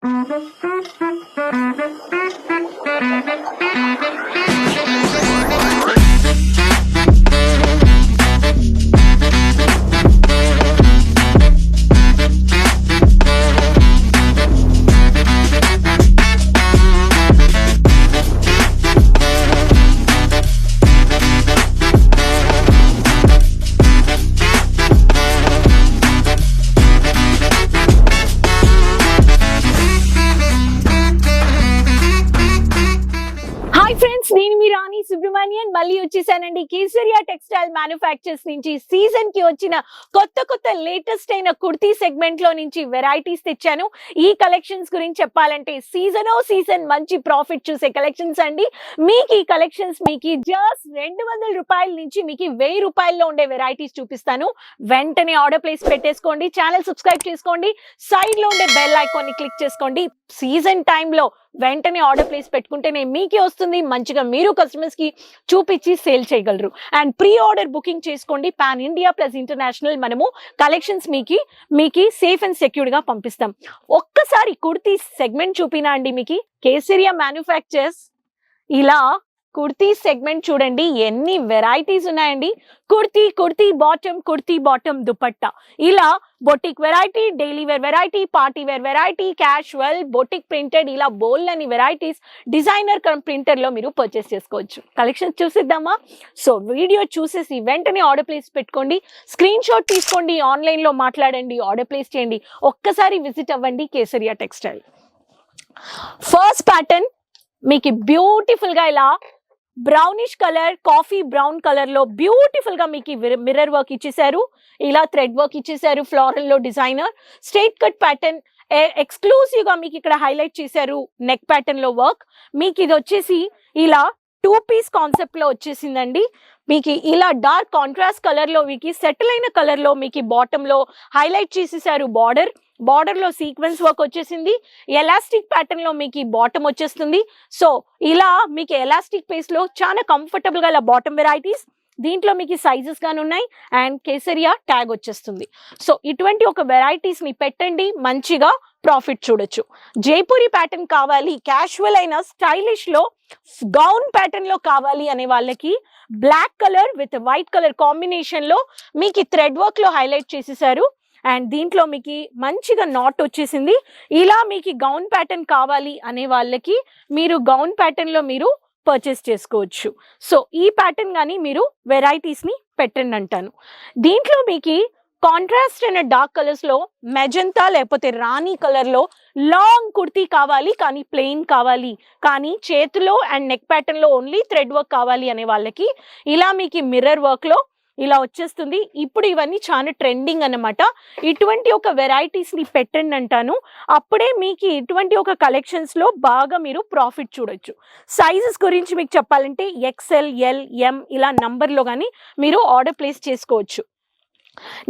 Thank you. Subrahmanyan మళ్ళీ వచ్చేసానండి. Kesariya textile manufacturers నుంచి సీజన్కి వచ్చిన కొత్త కొత్త లేటెస్ట్ అయిన కుర్తీ సెగ్మెంట్లో నుంచి వెరైటీస్ తెచ్చాను. ఈ కలెక్షన్స్ గురించి చెప్పాలంటే సీజన్ ఓ సీజన్ మంచి ప్రాఫిట్ చూసే కలెక్షన్స్ అండి. మీకు ఈ కలెక్షన్స్ మీకు జస్ట్ రెండు వందల రూపాయల నుంచి మీకు వెయ్యి రూపాయల్లో ఉండే వెరైటీస్ చూపిస్తాను. వెంటనే ఆర్డర్ ప్లేస్ పెట్టేసుకోండి. ఛానల్ సబ్స్క్రైబ్ చేసుకోండి. సైడ్లో ఉండే బెల్ ఐకాన్ని క్లిక్ చేసుకోండి. సీజన్ టైంలో వెంటనే ఆర్డర్ ప్లేస్ పెట్టుకుంటేనే మీకే వస్తుంది. మంచిగా మీరు కస్టమర్స్కి చూపించి సేల్ చేయగలరు. అండ్ ప్రీ ఆర్డర్ బుకింగ్ చేసుకోండి. పాన్ ఇండియా ప్లస్ ఇంటర్నేషనల్ మనము కలెక్షన్స్ మీకు మీకు సేఫ్ అండ్ సెక్యూర్డ్గా పంపిస్తాం. ఒక్కసారి కుర్తీ సెగ్మెంట్ చూపినా అండి మీకు. కేసరియా మ్యానుఫ్యాక్చర్స్ ఇలా కుర్తీ సెగ్మెంట్ చూడండి ఎన్ని వెరైటీస్ ఉన్నాయండి. Kurti kurti bottom kurti bottom dupatta. ఇలా boutique variety daily wear variety party wear variety casual boutique printed ఇలా బోల్ అని వెరైటీస్ డిజైనర్ ప్రింటర్లో మీరు పర్చేస్ చేసుకోవచ్చు. కలెక్షన్ చూసిద్దామా? సో వీడియో చూసేసి వెంటనే ఆర్డర్ ప్లేస్ పెట్టుకోండి. స్క్రీన్ షాట్ తీసుకోండి ఆన్లైన్లో మాట్లాడండి ఆర్డర్ ప్లేస్ చేయండి. ఒక్కసారి విజిట్ అవ్వండి కేసరియా టెక్స్టైల్. ఫస్ట్ ప్యాటర్న్ మీకు బ్యూటిఫుల్గా ఇలా బ్రౌనిష్ కలర్ కాఫీ బ్రౌన్ కలర్లో బ్యూటిఫుల్గా మీకు మిర్రర్ వర్క్ ఇచ్చేసారు ఇలా థ్రెడ్ వర్క్ ఇచ్చేసారు ఫ్లోరల్లో డిజైనర్ స్ట్రైట్ కట్ ప్యాటర్న్ ఎక్స్క్లూసివ్గా మీకు ఇక్కడ హైలైట్ చేశారు నెక్ ప్యాటర్న్లో వర్క్ మీకు ఇది వచ్చేసి ఇలా టూ పీస్ కాన్సెప్ట్లో వచ్చేసిందండి. మీకు ఇలా డార్క్ కాంట్రాస్ట్ కలర్లో మీకు సెటిల్ అయిన కలర్లో మీకు బాటమ్లో హైలైట్ చేసేసారు బార్డర్. బార్డర్లో సీక్వెన్స్ వర్క్ వచ్చేసింది. ఎలాస్టిక్ ప్యాటర్న్లో మీకు బాటమ్ వచ్చేస్తుంది. సో ఇలా మీకు ఎలాస్టిక్ పేస్లో చాలా కంఫర్టబుల్గా ఇలా బాటమ్ వెరైటీస్ దీంట్లో మీకు సైజెస్ కానీ ఉన్నాయి. అండ్ కేసరియా ట్యాగ్ వచ్చేస్తుంది. సో ఇటువంటి ఒక వెరైటీస్ మీ పెట్టండి. మంచిగా ప్రాఫిట్ చూడొచ్చు. జైపూరి ప్యాటర్న్ కావాలి. క్యాషువల్ అయిన స్టైలిష్లో గౌన్ ప్యాటర్న్లో కావాలి అనే వాళ్ళకి black colour with white colour కాంబినేషన్లో మీకు థ్రెడ్ వర్క్లో హైలైట్ చేసేసారు. అండ్ దీంట్లో మీకు మంచిగా నాట్ వచ్చేసింది. ఇలా మీకు గౌన్ ప్యాటర్న్ కావాలి అనే వాళ్ళకి మీరు గౌన్ ప్యాటర్న్లో మీరు పర్చేస్ చేసుకోవచ్చు. సో ఈ ప్యాటర్న్ కానీ మీరు వెరైటీస్ని పెట్టండి అంటాను. దీంట్లో మీకు కాంట్రాస్ట్ అయిన డార్క్ కలర్స్లో మెజంతా లేకపోతే రాణి కలర్లో లాంగ్ కుర్తీ కావాలి కానీ ప్లెయిన్ కావాలి కానీ చేతిలో అండ్ నెక్ ప్యాటర్న్లో ఓన్లీ థ్రెడ్ వర్క్ కావాలి అనే వాళ్ళకి ఇలా మీకు మిర్రర్ వర్క్లో ఇలా వచ్చేస్తుంది. ఇప్పుడు ఇవన్నీ చాలా ట్రెండింగ్ అన్నమాట. ఇటువంటి ఒక వెరైటీస్ని పెట్టండి అంటాను. అప్పుడే మీకు ఇటువంటి ఒక కలెక్షన్స్లో బాగా మీరు ప్రాఫిట్ చూడొచ్చు. సైజెస్ గురించి మీకు చెప్పాలంటే ఎక్స్ఎల్ ఎల్ ఎం ఇలా నంబర్లో కానీ మీరు ఆర్డర్ ప్లేస్ చేసుకోవచ్చు.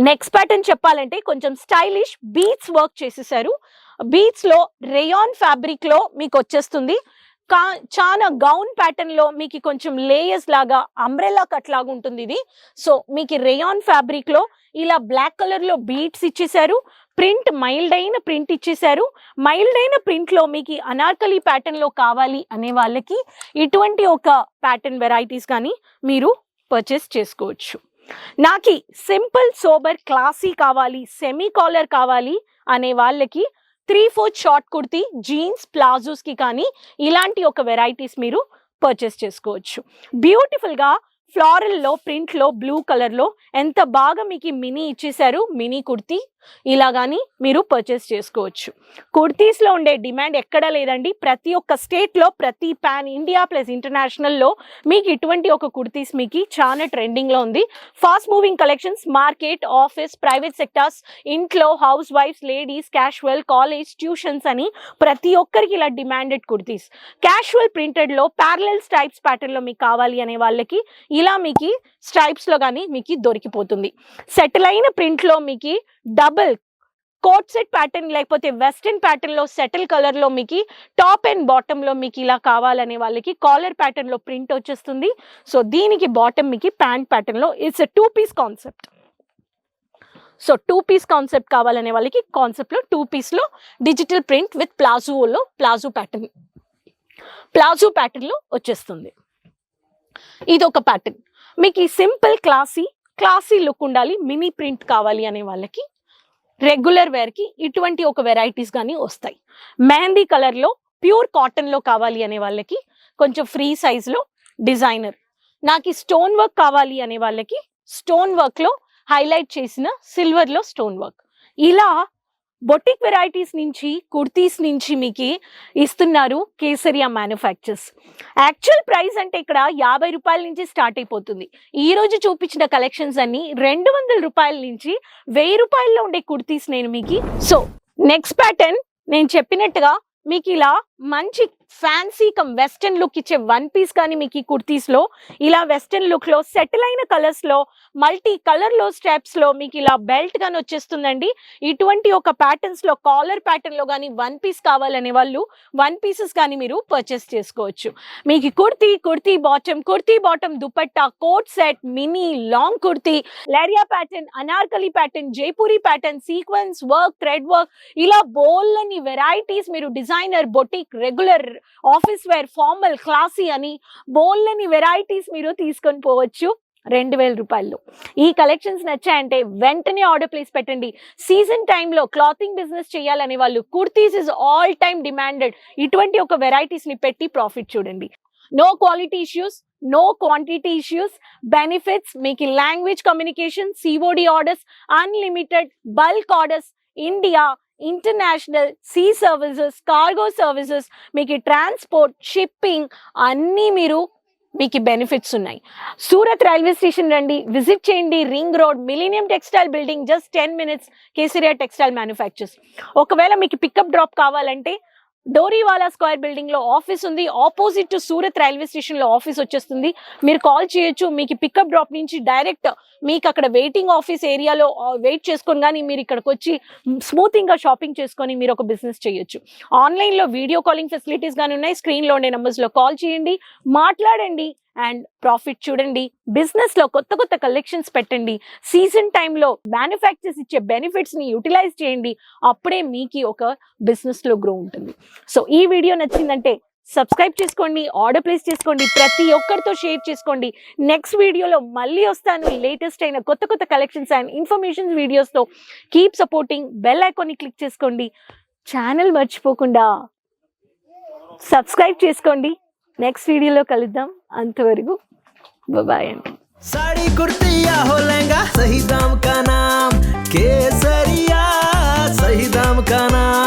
నెక్స్ట్ ప్యాటర్న్ చెప్పాలంటే కొంచెం స్టైలిష్ బీట్స్ వర్క్ చేసేసారు. బీట్స్లో రేయాన్ ఫ్యాబ్రిక్లో మీకు వచ్చేస్తుంది. కా చాలా గౌన్ ప్యాటర్న్లో మీకు కొంచెం లేయర్స్ లాగా అంబ్రెల్లా కట్ లాగా ఉంటుంది ఇది. సో మీకు రేయాన్ ఫ్యాబ్రిక్లో ఇలా బ్లాక్ కలర్లో బీట్స్ ఇచ్చేసారు ప్రింట్ మైల్డ్ అయిన ప్రింట్ ఇచ్చేసారు మైల్డ్ అయిన ప్రింట్లో మీకు అనార్కలి ప్యాటర్న్లో కావాలి అనే వాళ్ళకి ఇటువంటి ఒక ప్యాటర్న్ వెరైటీస్ కానీ మీరు పర్చేస్ చేసుకోవచ్చు. నాకి సింపుల్ సోబర్ క్లాసీ కావాలి సెమీ కాలర్ కావాలి అనే వాళ్ళకి three fourth short kurti jeans ప్లాజోస్కి కానీ ఇలాంటి ఒక వెరైటీస్ మీరు పర్చేస్ చేసుకోవచ్చు. బ్యూటిఫుల్గా ప్రింట్లో లో బ్లూ కలర్లో ఎంత బాగా మీకు మినీ ఇచ్చేసారు మినీ కుర్తీ ఇలా కానీ మీరు పర్చేస్ చేసుకోవచ్చు. కుర్తీస్లో ఉండే డిమాండ్ ఎక్కడ లేదండి. ప్రతి ఒక్క స్టేట్లో ప్రతి పాన్ ఇండియా ప్లస్ ఇంటర్నేషనల్లో మీకు ఇటువంటి ఒక కుర్తీస్ మీకు చాలా ట్రెండింగ్లో ఉంది. Fast moving collections market office private sectors ఇంట్లో house wives ladies casual college tuitions అని ప్రతి ఒక్కరికి ఇలా డిమాండెడ్ కుర్తీస్. క్యాషువల్ ప్రింటెడ్లో ప్యారలల్ స్ట్రైప్స్ ప్యాటర్న్లో మీకు కావాలి అనే వాళ్ళకి ఇలా మీకు స్ట్రైప్స్లో కానీ మీకు దొరికిపోతుంది. సెటిల్ అయిన ప్రింట్లో మీకు డబుల్ కోట్ సెట్ ప్యాటర్న్ లేకపోతే వెస్ట్రన్ ప్యాటర్న్లో సెటిల్ కలర్లో మీకు టాప్ అండ్ బాటమ్లో మీకు ఇలా కావాలనే వాళ్ళకి కాలర్ ప్యాటర్న్లో ప్రింట్ వచ్చేస్తుంది. సో దీనికి బాటమ్ మీకు ప్యాంట్ ప్యాటర్న్లో it's two piece concept. So two piece concept కావాలనే వాళ్ళకి కాన్సెప్ట్లో టూ పీస్లో డిజిటల్ ప్రింట్ విత్ ప్లాజోలో ప్లాజో ప్యాటర్న్. ప్లాజో ప్యాటర్న్లో వచ్చేస్తుంది. ఇది ఒక ప్యాటర్న్. మీకు ఈ సింపుల్ క్లాసీ క్లాసీ లుక్ ఉండాలి మినీ ప్రింట్ కావాలి అనే వాళ్ళకి రెగ్యులర్ వేర్కి ఇటువంటి ఒక వెరైటీస్ కానీ వస్తాయి. మెహందీ కలర్లో ప్యూర్ కాటన్లో కావాలి అనే వాళ్ళకి కొంచెం ఫ్రీ సైజ్లో డిజైనర్. నాకు స్టోన్ వర్క్ కావాలి అనే వాళ్ళకి స్టోన్ వర్క్లో హైలైట్ చేసిన సిల్వర్లో స్టోన్ వర్క్. ఇలా బొటిక్ వెరైటీస్ నుంచి కుర్తీస్ నుంచి మీకు ఇస్తున్నారు కేసరియా మ్యానుఫ్యాక్చర్స్. యాక్చువల్ ప్రైస్ అంటే ఇక్కడ యాభై రూపాయల నుంచి స్టార్ట్ అయిపోతుంది. ఈ రోజు చూపించిన కలెక్షన్స్ అన్ని రెండు వందల రూపాయల నుంచి వెయ్యి రూపాయల్లో ఉండే కుర్తీస్ నేను మీకు సో నెక్స్ట్ ప్యాటర్న్ నేను చెప్పినట్టుగా మీకు ఇలా మంచి ఫ్యాన్సీ కమ్ వెస్టర్న్ లుక్ ఇచ్చే వన్ పీస్ కానీ మీకు ఈ కుర్తీస్లో ఇలా వెస్టర్న్ లుక్లో సెటిల్ అయిన కలర్స్లో మల్టీ కలర్లో స్టెప్స్లో మీకు ఇలా బెల్ట్ కానీ వచ్చేస్తుందండి. ఇటువంటి ఒక ప్యాటర్న్స్లో కాలర్ ప్యాటర్న్లో కానీ వన్ పీస్ కావాలనే వాళ్ళు వన్ పీసెస్ కానీ మీరు పర్చేస్ చేసుకోవచ్చు. మీకు kurti kurti bottom kurti bottom dupatta coat set mini long kurti leheriya pattern Anarkali pattern Jaipuri pattern sequence work thread work ఇలా బోల్లని వెరైటీస్ మీరు designer boutique regular office wear formal classy అని బోల్లని వెరైటీస్ మీరు తీసుకొని పోవచ్చు రెండు వేల రూపాయలు ఈ కలెక్షన్స్ నచ్చాయంటే వెంటనే ఆర్డర్ ప్లేస్ పెట్టండి. సీజన్ టైంలో క్లాతింగ్ బిజినెస్ చేయాలనే వాళ్ళు kurtis is all time demanded ఇటువంటి ఒక వెరైటీస్ని పెట్టి ప్రాఫిట్ చూడండి. No quality issues no quantity issues benefits మీకు language communication COD orders unlimited bulk orders India international sea services cargo services మీకు ట్రాన్స్పోర్ట్ షిప్పింగ్ అన్నీ మీరు మీకు బెనిఫిట్స్ ఉన్నాయి. సూరత్ రైల్వే స్టేషన్ రండి విజిట్ చేయండి ring road millennium textile building just ten minutes Kesariya textile manufactures. ఒకవేళ మీకు పికప్ డ్రాప్ కావాలంటే డోరీవాలా స్క్వేర్ బిల్డింగ్లో ఆఫీస్ ఉంది. ఆపోజిట్ టు సూరత్ రైల్వే స్టేషన్లో ఆఫీస్ వచ్చేస్తుంది. మీరు కాల్ చేయొచ్చు. మీకు పికప్ డ్రాప్ నుంచి డైరెక్ట్ మీకు అక్కడ వెయిటింగ్ ఆఫీస్ ఏరియాలో వెయిట్ చేసుకొని కానీ మీరు ఇక్కడికి వచ్చి స్మూతింగ్గా షాపింగ్ చేసుకొని మీరు ఒక బిజినెస్ చేయొచ్చు. ఆన్లైన్లో వీడియో కాలింగ్ ఫెసిలిటీస్ కానీ ఉన్నాయి. స్క్రీన్లో ఉండే నెంబర్స్లో కాల్ చేయండి. మాట్లాడండి. అండ్ ప్రాఫిట్ చూడండి. బిజినెస్లో కొత్త కొత్త కలెక్షన్స్ పెట్టండి. సీజన్ టైంలో మ్యానుఫ్యాక్చర్స్ ఇచ్చే బెనిఫిట్స్ని యూటిలైజ్ చేయండి. అప్పుడే మీకు ఒక బిజినెస్లో గ్రో ఉంటుంది. సో ఈ వీడియో నచ్చిందంటే సబ్స్క్రైబ్ చేసుకోండి ఆర్డర్ ప్లేస్ చేసుకోండి ప్రతి ఒక్కరితో షేర్ చేసుకోండి. నెక్స్ట్ వీడియోలో మళ్ళీ వస్తాను. లేటెస్ట్ అయిన కొత్త కొత్త కలెక్షన్స్ అండ్ ఇన్ఫర్మేషన్ వీడియోస్తో కీప్ సపోర్టింగ్ బెల్ ఐకాన్ని క్లిక్ చేసుకోండి. ఛానల్ మర్చిపోకుండా సబ్స్క్రైబ్ చేసుకోండి. నెక్స్ట్ వీడియోలో కలుద్దాం అంతవరకు బాయ్ అండి साड़ी कुर्ती या हो लहंगा सही दाम का नाम केसरिया सही दाम का नाम